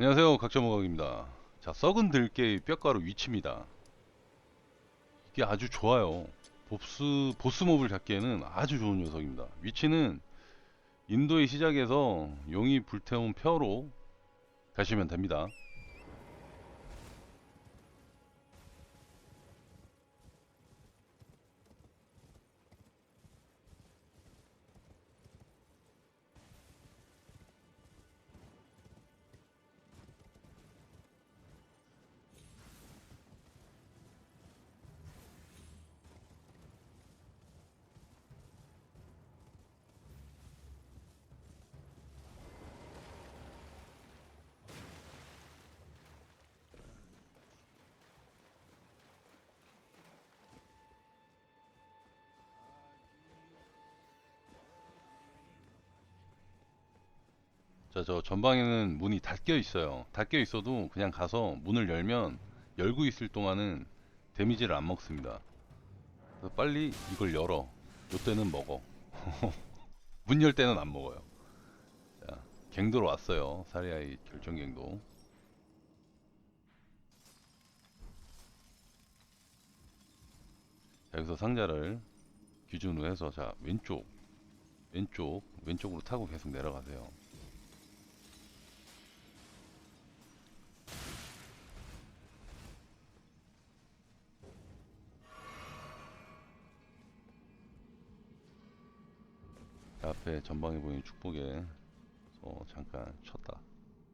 안녕하세요 각점호각입니다. 자 썩은 들깨의 뼈가루 위치입니다. 이게 아주 좋아요. 보스, 보스몹을 잡기에는 아주 좋은 녀석입니다. 위치는 인도의 시작에서 용이 불태운 펴로 가시면 됩니다 자, 저 전방에는 문이 닫혀 있어요. 닫혀 있어도 그냥 가서 문을 열면 열고 있을 동안은 데미지를 안 먹습니다. 그래서 빨리 이걸 열어. 요때는 먹어. 문 열 때는 안 먹어요. 자, 갱도로 왔어요. 사리아의 결정 갱도. 자, 여기서 상자를 기준으로 해서 자, 왼쪽, 왼쪽, 왼쪽으로 타고 계속 내려가세요. 앞에 전방에 보이는 축복에 어, 잠깐 쳤다.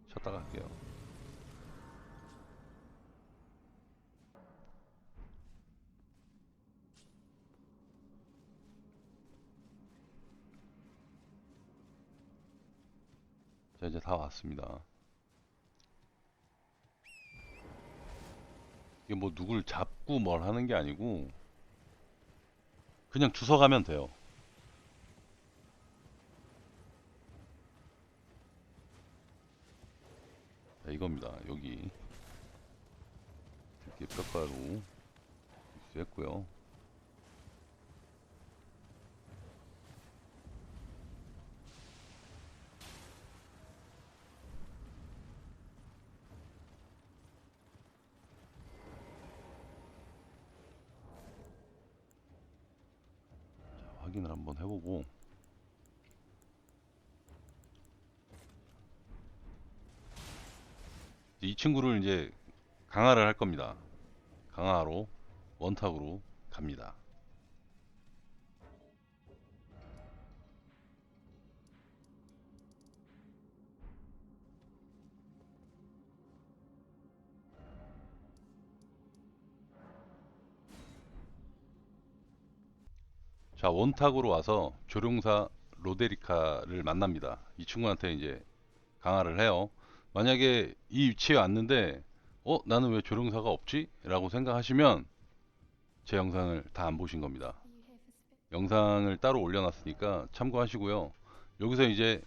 쳤다 갈게요. 자 이제 다 왔습니다. 이게 뭐 누굴 잡고 뭘 하는 게 아니고 그냥 주워 가면 돼요 자, 이겁니다. 여기 이렇게 뼈가루 입수했고요. 자, 확인을 한번 해보고 이 친구를 이제 강화를 할 겁니다. 강화로 원탁으로 갑니다. 자, 원탁으로 와서 조종사 로데리카를 만납니다. 이 친구한테 이제 강화를 해요. 만약에 이 위치에 왔는데 어 나는 왜 조종사가 없지? 라고 생각하시면 제 영상을 다 안 보신 겁니다. 영상을 따로 올려놨으니까 참고하시고요. 여기서 이제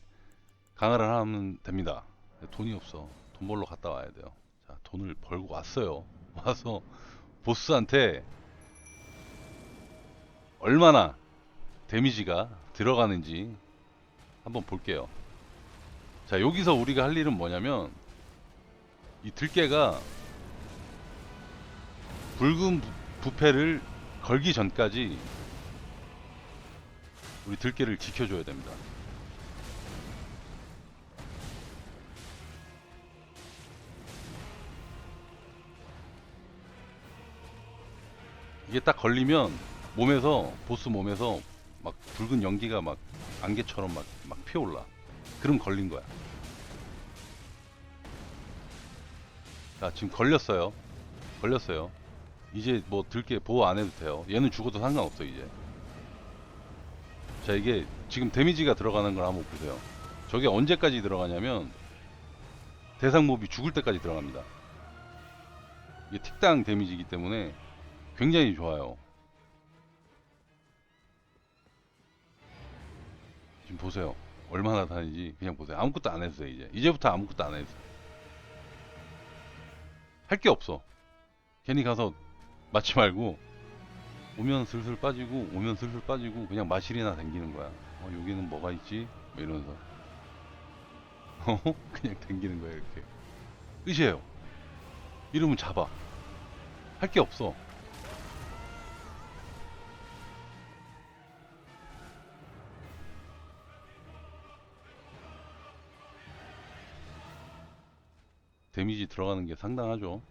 강화를 하면 됩니다. 돈이 없어. 돈 벌러 갔다 와야 돼요. 자 돈을 벌고 왔어요. 와서 보스한테 얼마나 데미지가 들어가는지 한번 볼게요 자 여기서 우리가 할 일은 뭐냐면 이 들깨가 붉은 부- 부패를 걸기 전까지 우리 들깨를 지켜줘야 됩니다. 이게 딱 걸리면 몸에서 보스 몸에서 막 붉은 연기가 막 안개처럼 막, 막 피어올라. 그럼 걸린 거야. 자, 지금 걸렸어요. 걸렸어요. 이제 뭐 들게 보호 안 해도 돼요. 얘는 죽어도 상관없어, 이제. 자, 이게 지금 데미지가 들어가는 걸 한번 보세요. 저게 언제까지 들어가냐면 대상 몹이 죽을 때까지 들어갑니다. 이게 틱당 데미지이기 때문에 굉장히 좋아요. 지금 보세요. 얼마나 다니지 그냥 보세요. 아무것도 안 했어요, 이제. 이제부터 아무것도 안 했어. 할 게 없어. 괜히 가서 맞지 말고 오면 슬슬 빠지고 오면 슬슬 빠지고 그냥 마실이나 당기는 거야. 어, 여기는 뭐가 있지? 뭐 이러면서 어? 그냥 당기는 거야 이렇게. 끝이에요. 이러면 잡아. 할 게 없어. 데미지 들어가는 게 상당하죠.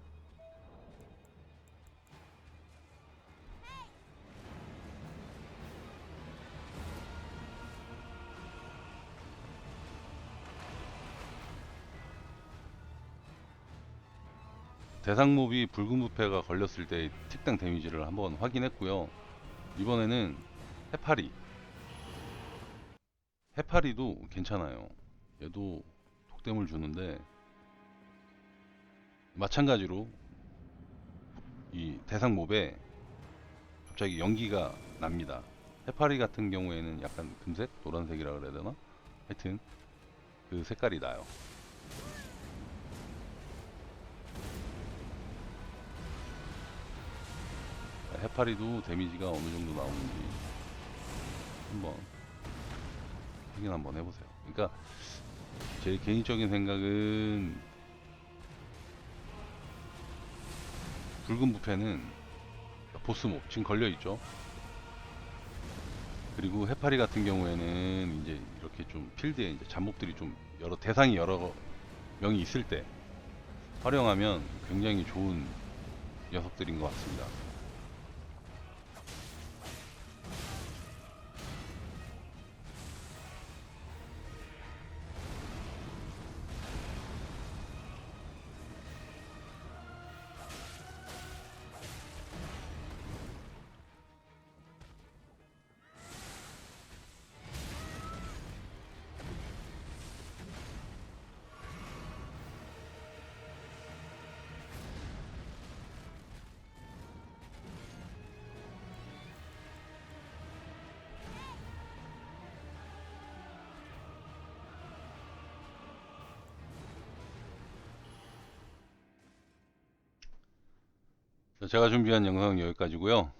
대상 몹이 붉은 부패가 걸렸을 때 특당 데미지를 한번 확인했고요. 이번에는 해파리. 해파리도 괜찮아요. 얘도 독댐을 주는데 마찬가지로 이 대상몹에 갑자기 연기가 납니다. 해파리 같은 경우에는 약간 금색, 노란색이라 그래야 되나? 하여튼 그 색깔이 나요. 해파리도 데미지가 어느 정도 나오는지 한번 확인 한번 해보세요. 그러니까 제 개인적인 생각은 붉은 부패는 보스몹 지금 걸려 있죠. 그리고 해파리 같은 경우에는 이제 이렇게 좀 필드에 이제 잡목들이 좀 여러 대상이 여러 명이 있을 때 활용하면 굉장히 좋은 녀석들인 것 같습니다. 제가 준비한 영상은 여기까지고요.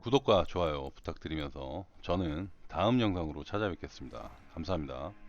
구독과 좋아요 부탁드리면서 저는 다음 영상으로 찾아뵙겠습니다. 감사합니다.